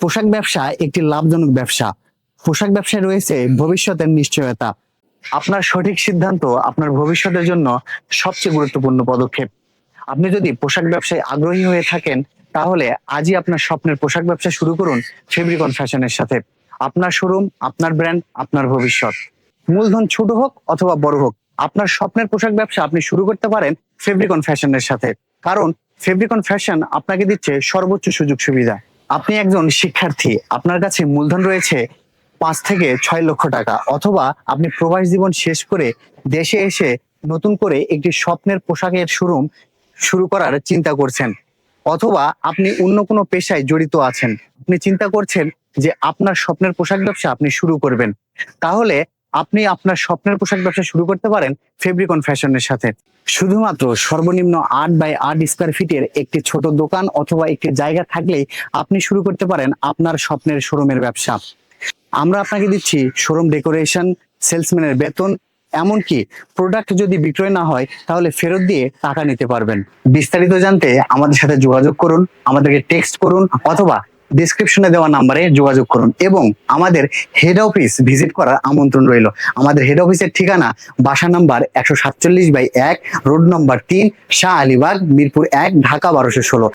পোশাক ব্যবসা একটি লাভজনক ব্যবসা। পোশাক ব্যবসায় রয়েছে ভবিষ্যতের নিশ্চয়তা। আপনার সঠিক সিদ্ধান্ত আপনার ভবিষ্যতের জন্য সবচেয়ে গুরুত্বপূর্ণ পদক্ষেপ। আপনি যদি পোশাক ব্যবসায় আগ্রহী হয়ে থাকেন, তাহলে আজই আপনার স্বপ্নের পোশাক ব্যবসা শুরু করুন ফেব্রিকন ফ্যাশনের সাথে। আপনার শোরুম আপনার ব্র্যান্ড আপনার ভবিষ্যৎ। মূলধন ছোট হোক অথবা বড় হোক, আপনার স্বপ্নের পোশাক ব্যবসা আপনি শুরু করতে পারেন ফেব্রিকন ফ্যাশনের সাথে। কারণ ফেব্রিকন ফ্যাশন আপনাকে দিচ্ছে সর্বোচ্চ সুযোগ সুবিধা। আপনি একজন শিক্ষার্থী, আপনার কাছে মূলধন রয়েছে পাঁচ থেকে ছয় লক্ষ টাকা, অথবা আপনি প্রবাস জীবন শেষ করে দেশে এসে নতুন করে একটি স্বপ্নের পোশাকের শোরুম শুরু করার চিন্তা করছেন, অথবা আপনি অন্য কোনো পেশায় জড়িত আছেন। আপনি চিন্তা করছেন যে আপনার স্বপ্নের পোশাক ব্যবসা আপনি শুরু করবেন। তাহলে আপনি আপনার স্বপ্নের পোশাক ব্যবসা শুরু করতে পারেন ফেব্রিকন ফ্যাশনের সাথে। শুধুমাত্র সর্বনিম্ন আট বাই আট স্কোয়ার ফিটের একটি ছোট দোকান অথবা একটি জায়গা থাকলেই আপনি শুরু করতে পারেন আপনার স্বপ্নের শোরুমের ব্যবসা। আমরা আপনাকে দিচ্ছি শোরুম ডেকোরেশন, সেলসম্যানের বেতন, এমনকি প্রোডাক্ট যদি বিক্রয় না হয় তাহলে ফেরত দিয়ে টাকা নিতে পারবেন। বিস্তারিত জানতে আমাদের সাথে যোগাযোগ করুন, আমাদেরকে টেক্সট করুন অথবা ডিসক্রিপশনে দেওয়া নাম্বারে যোগাযোগ করুন এবং আমাদের হেড অফিস ভিজিট করার আমন্ত্রণ রইল। আমাদের হেড অফিসের ঠিকানা বাসা নাম্বার একশো সাতচল্লিশ বাই এক রোড নম্বর তিন, শাহ আলিবাগ, মিরপুর এক, ঢাকা বারোশো ষোলো।